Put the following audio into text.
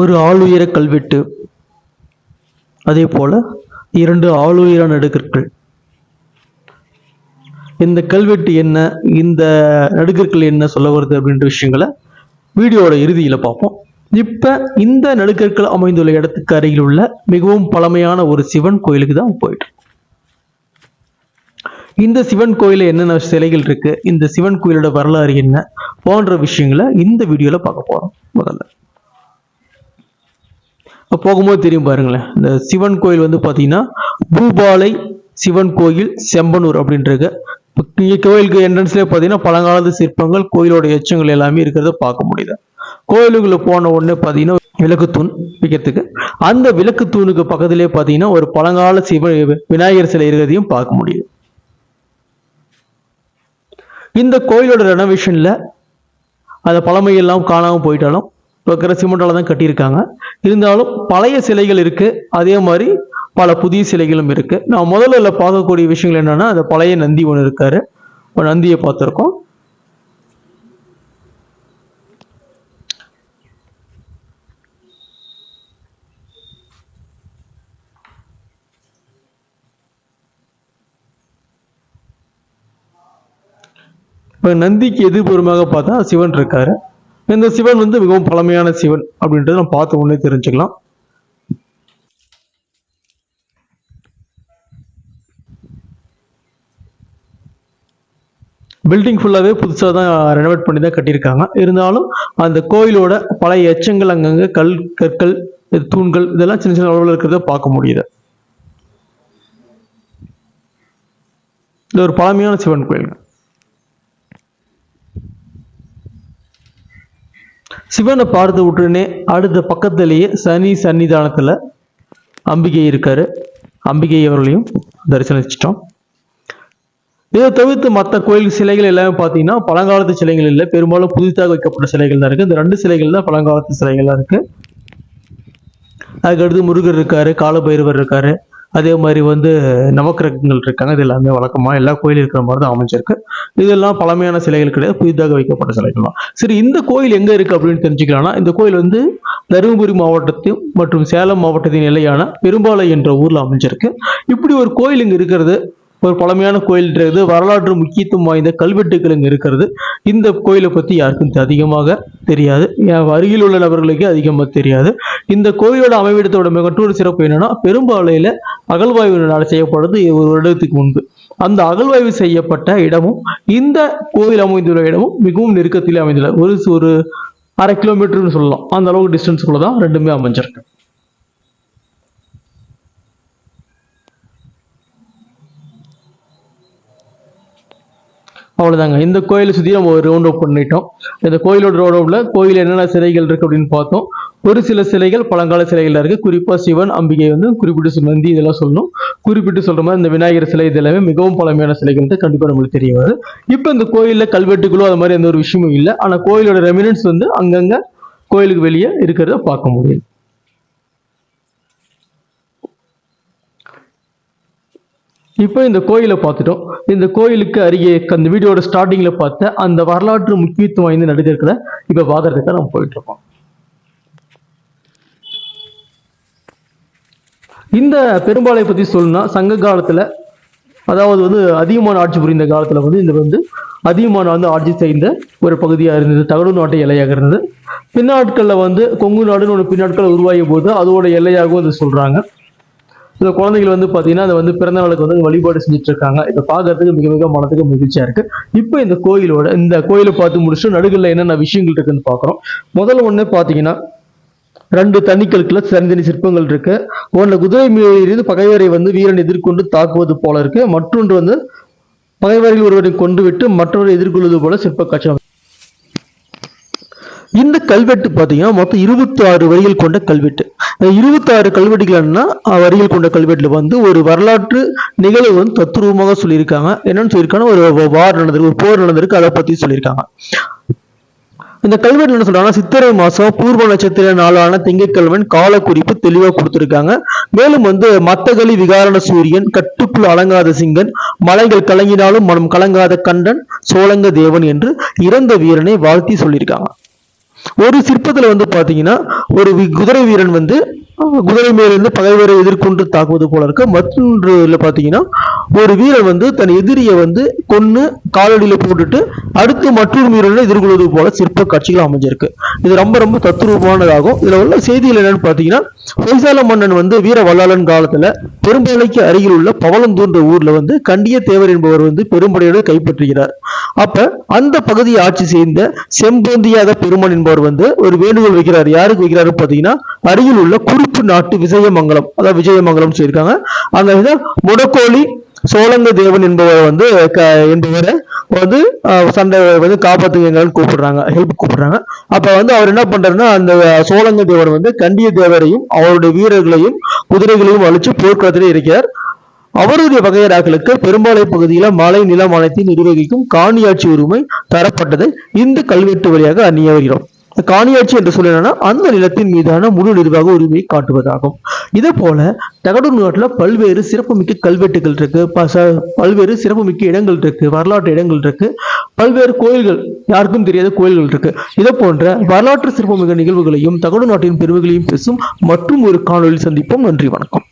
ஒரு ஆளுயர கல்வெட்டு. அதே போல இரண்டு ஆளுயர நடுகற்கள் இந்த கல்வெட்டு என்ன இந்த நடுகற்கள் என்ன சொல்ல வருது அப்படின்ற விஷயங்களை வீடியோவோட இறுதியில் பார்ப்போம். இப்ப இந்த நடுக்கற்கள் அமைந்துள்ள இடத்துக்கு அருகில் உள்ள மிகவும் பழமையான ஒரு சிவன் கோயிலுக்கு தான் போயிட்டு. இந்த சிவன் கோயில என்னென்ன சிலைகள் இருக்கு இந்த சிவன் கோயிலோட வரலாறு என்ன போன்ற விஷயங்களை இந்த வீடியோல பார்க்க போறோம் முதல்ல. போகும்போது தெரியும் பாருங்களேன். இந்த சிவன் கோயில் வந்து பார்த்தீங்கன்னா பூபாலை சிவன் கோயில் செம்பனூர் அப்படின்றது. இங்கே கோயிலுக்கு என்ட்ரன்ஸ்லேயே பார்த்தீங்கன்னா பழங்காலத்து சிற்பங்கள் கோயிலோட எச்சங்கள் எல்லாமே இருக்கிறத பார்க்க முடியுது. கோயிலுக்குள்ளே போன உடனே பார்த்தீங்கன்னா விளக்குத்தூண் விற்கிறதுக்கு அந்த விளக்குத்தூணுக்கு பக்கத்திலே பார்த்தீங்கன்னா ஒரு பழங்கால சிவ விநாயகர் சிலை இருக்கிறதையும் பார்க்க முடியுது. இந்த கோயிலோட ரெனோவேஷனில் அந்த பழமையெல்லாம் காணாமல் போயிட்டாலும் இருக்கிற சிமெண்டால் தான் கட்டியிருக்காங்க. இருந்தாலும் பழைய சிலைகள் இருக்கு. அதே மாதிரி பல புதிய சிலைகளும் இருக்கு. நான் முதல்ல பார்க்கக்கூடிய விஷயங்கள் என்னன்னா அந்த பழைய நந்தி ஒன்று இருக்காரு. இப்போ நந்தியை பார்த்துருக்கோம். இப்போ நந்திக்கு எதிர்புறமாக பார்த்தா சிவன் இருக்காரு. இந்த சிவன் வந்து மிகவும் பழமையான சிவன் அப்படின்றத நம்ம பார்த்த உடனே தெரிஞ்சுக்கலாம். பில்டிங் ஃபுல்லாகவே புதுசாக தான் ரெனோவேட் பண்ணி தான் கட்டியிருக்காங்க. இருந்தாலும் அந்த கோயிலோட பழைய எச்சங்கள் அங்கங்கே கல் கற்கள் தூண்கள் இதெல்லாம் சின்ன சின்ன அளவில் இருக்கிறத பார்க்க முடியுது. இது ஒரு பழமையான சிவன் கோயிலுங்க. சிவனை பார்த்த உடனே அடுத்த பக்கத்திலேயே சனி சன்னிதானத்தில் அம்பிகை இருக்காரு. அம்பிகை அவர்களையும் தரிசனிச்சிட்டோம். இதை தவிர்த்து மற்ற கோயில் சிலைகள் எல்லாமே பார்த்தீங்கன்னா பழங்காலத்து சிலைகள் இல்லை. பெரும்பாலும் புதிதாக வைக்கப்பட்ட சிலைகள் தான் இருக்குது இந்த ரெண்டு சிலைகள் தான் பழங்காலத்து சிலைகள்லாம் இருக்குது அதுக்கடுத்து முருகர் இருக்காரு காலபைரவர் இருக்காரு. அதே மாதிரி வந்து நவக்கிரகங்கள் இருக்காங்க இது எல்லாமே வழக்கமாக எல்லா கோயிலும் இருக்கிற மாதிரி தான் அமைஞ்சிருக்கு. இதெல்லாம் பழமையான சிலைகள் கிடையாது புதிதாக வைக்கப்பட்ட சிலைகள் தான். சரி இந்த கோயில் எங்கே இருக்குது அப்படின்னு தெரிஞ்சுக்கலாம்னா இந்த கோயில் வந்து தருமபுரி மாவட்டத்தையும் மற்றும் சேலம் மாவட்டத்தின் நிலையான பெரும்பாலை என்ற ஊரில் அமைஞ்சிருக்கு. இப்படி ஒரு கோயில் இங்கே இருக்கிறது ஒரு பழமையான கோயில்ன்றது வரலாற்று முக்கியத்துவம் வாய்ந்த கல்வெட்டுகள் இங்கே இருக்கிறது. இந்த கோயிலை பற்றி யாருக்கும் அதிகமாக தெரியாது. அருகில் உள்ள நபர்களுக்கு அதிகமாக தெரியாது. இந்த கோயிலோட அமைவிடத்தோட மற்றொரு சிறப்பு என்னன்னா பெரும்பாலையில் அகழ்வாய்வு நாள் ஒரு வருடத்துக்கு முன்பு. அந்த அகழ்வாய்வு செய்யப்பட்ட இடமும் இந்த கோயில் அமைந்துள்ள இடமும் மிகவும் நெருக்கத்தில் அமைந்துள்ள ஒரு ஒரு அரை கிலோமீட்டர்னு சொல்லலாம். அந்த அளவுக்கு டிஸ்டன்ஸ்குள்ள தான் ரெண்டுமே அமைஞ்சிருக்கு. அவ்வளோதாங்க இந்த கோயிலை சுற்றி நம்ம ஒரு ரவுண்ட் அப் பண்ணிட்டோம். இந்த கோயிலோட ரவுண்ட் கோயில் என்னென்ன சிலைகள் இருக்குது அப்படின்னு பார்த்தோம். ஒரு சில சிலைகள் பழங்கால சிலைகள் இருக்குது குறிப்பாக சிவன் அம்பிகை வந்து குறிப்பிட்டு சொல்~ நந்தி இதெல்லாம் சொல்லணும். குறிப்பிட்டு சொல்கிற மாதிரி இந்த விநாயகர் சிலை இது எல்லாமே மிகவும் பழமையான சிலைகள் கண்டிப்பாக நம்மளுக்கு தெரிய வருது இப்போ இந்த கோயிலில் கல்வெட்டுகளோ அது மாதிரி எந்த ஒரு விஷயமும் இல்லை. ஆனால் கோயிலோட ரெமினன்ஸ் வந்து அங்கங்கே கோயிலுக்கு வெளியே இருக்கிறத பார்க்க முடியும் இப்போ இந்த கோயிலை பார்த்துட்டோம். இந்த கோயிலுக்கு அருகே அந்த வீடியோட ஸ்டார்டிங்கில் பார்த்த அந்த வரலாற்று முக்கியத்துவம் வாய்ந்த நடிகர்களை இப்போ பார்க்கறதுக்காக நம்ம போயிட்டு இருக்கோம். இந்த பெரும்பாலை பற்றி சொல்லணும்னா சங்க காலத்தில் அதாவது வந்து அதிகமான ஆட்சி புரிந்த காலத்தில் வந்து இந்த வந்து அதிகமான வந்து ஆட்சி செய்த ஒரு பகுதியாக இருந்தது. தகடு நாட்டு எல்லையாக இருந்தது. பின்னாட்களில் வந்து கொங்கு நாடுன்னு ஒரு பின்னாட்கள் உருவாகிய போது அதோட எல்லையாகவும் இது சொல்கிறாங்க இந்த குழந்தைகள் வந்து பாத்தீங்கன்னா அதை வந்து பிறந்த நாளுக்கு வந்து வழிபாடு செஞ்சுட்டு இருக்காங்க இதை பார்க்கறதுக்கு மிக மிக மனத்துக்கு மகிழ்ச்சியா இருக்கு. இப்போ இந்த கோயிலோட இந்த கோயிலை பார்த்து முடிச்சுட்டு நடுகளில் என்னென்ன விஷயங்கள் இருக்குன்னு பார்க்குறோம் முதல்ல ஒன்று பாத்தீங்கன்னா ரெண்டு தனிக்கற்குல தனித்தனி சிற்பங்கள் இருக்கு. ஒன்று குதிரை மீது பகைவரை வந்து வீரன் எதிர்கொண்டு தாக்குவது போல இருக்கு. மற்றொன்று வந்து பகைவரில் ஒருவரை கொண்டு விட்டு மற்றவரை எதிர்கொள்வது போல சிற்ப காட்சி இந்த கல்வெட்டு பார்த்தீங்கன்னா மொத்தம் இருபத்தி ஆறு வரிகள் கொண்ட கல்வெட்டு. இந்த இருபத்தி ஆறு கல்வெட்டுகள்னா வரிகள் கொண்ட கல்வெட்டுல வந்து ஒரு வரலாற்று நிகழ்வு வந்து தத்ரூபமாக சொல்லியிருக்காங்க. என்னன்னு சொல்லியிருக்காங்க ஒரு வார் நடந்திருக்கு ஒரு போர் நடந்திருக்கு அதை பத்தி சொல்லியிருக்காங்க. இந்த கல்வெட்டு என்ன சொல்றாங்கன்னா சித்திரை மாசம் பூர்வ நட்சத்திர நாளான திங்கட்கிழமன் கால குறிப்பு தெளிவா கொடுத்திருக்காங்க. மேலும் வந்து மத்தகளி விகாரண சூரியன் கட்டுக்குள் அலங்காத சிங்கன் மலைகள் கலங்கினாலும் மனம் கலங்காத கண்டன் சோழங்க தேவன் என்று இறந்த வீரனை வாழ்த்தி சொல்லியிருக்காங்க. ஒரு சிற்பத்தில் வந்து பார்த்தீங்கன்னா ஒரு குதிரை வீரன் வந்து குதிரை மேலிருந்து பகைவரை எதிர்கொண்டு தாக்குவது போல இருக்கு. மற்றொன்றுல பாத்தீங்கன்னா ஒரு வீரன் வந்து தன் எதிரியை வந்து கொன்னு காலடியில போட்டுட்டு அடுத்து மற்றொரு வீரர்களை எதிர்கொள்வது போல சிற்ப காட்சிகள் அமைஞ்சிருக்கு. இது ரொம்ப ரொம்ப தத்துரூபமானதாகும் இதுல உள்ள செய்திகள் என்னன்னு பாத்தீங்கன்னா ஹொய்சால மன்னன் வந்து வீர வல்லாளன் காலத்துல பெரும்பாலைக்கு அருகில் உள்ள பவளந்தூன்ற ஊர்ல வந்து கண்டிய தேவர் என்பவர் வந்து பெரும்படையோடு கைப்பற்றுகிறார். அப்ப அந்த பகுதியை ஆட்சி செய்த செம்பொந்தியாத பெருமன் என்பவர் வந்து ஒரு வேண்டுகோள் வைக்கிறார். யாருக்கு வைக்கிறாரு பாத்தீங்கன்னா அருகில் உள்ள குறி குறிப்பு நாட்டு விஜயமங்கலம் அதாவது விஜயமங்கலம் சொல்லியிருக்காங்க. அந்த வந்து முடக்கோழி சோழங்க தேவன் என்பவர் வந்து க- என்பவரை வந்து சண்டை வந்து காப்பாத்துங்கன்னு கூப்பிடுறாங்க ஹெல்ப் கூப்பிடுறாங்க. அப்ப வந்து அவர் என்ன பண்றாருன்னா அந்த சோழங்க தேவர் வந்து கண்டிய தேவரையும் அவருடைய வீரர்களையும் குதிரைகளையும் அழிச்சு போர்க்களத்திலே இருக்கிறார். அவருடைய வகையராக்களுக்கு பெரும்பாலை பகுதியில மலை நிலம் அனைத்தையும் நிர்வகிக்கும் காணியாட்சி உரிமை தரப்பட்டதை இந்த கல்வெட்டு வழியாக அந்நிய வருகிறோம். காணியாட்சி என்று சொல்லினா அந்த நிலத்தின் மீதான முழு நிர்வாக உரிமையை காட்டுவதாகும். இதே போல தகடூர் நாட்டில் பல்வேறு சிறப்புமிக்க கல்வெட்டுகள் இருக்கு பல்வேறு சிறப்புமிக்க இடங்கள் இருக்கு வரலாற்று இடங்கள் இருக்கு பல்வேறு கோயில்கள் யாருக்கும் தெரியாத கோயில்கள் இருக்கு. இதே போன்ற வரலாற்று சிறப்புமிக்க நிகழ்வுகளையும் தகடு நாட்டின் பெருமைகளையும் பேசும் மற்றும் ஒரு காணொலி சந்திப்போம். நன்றி வணக்கம்.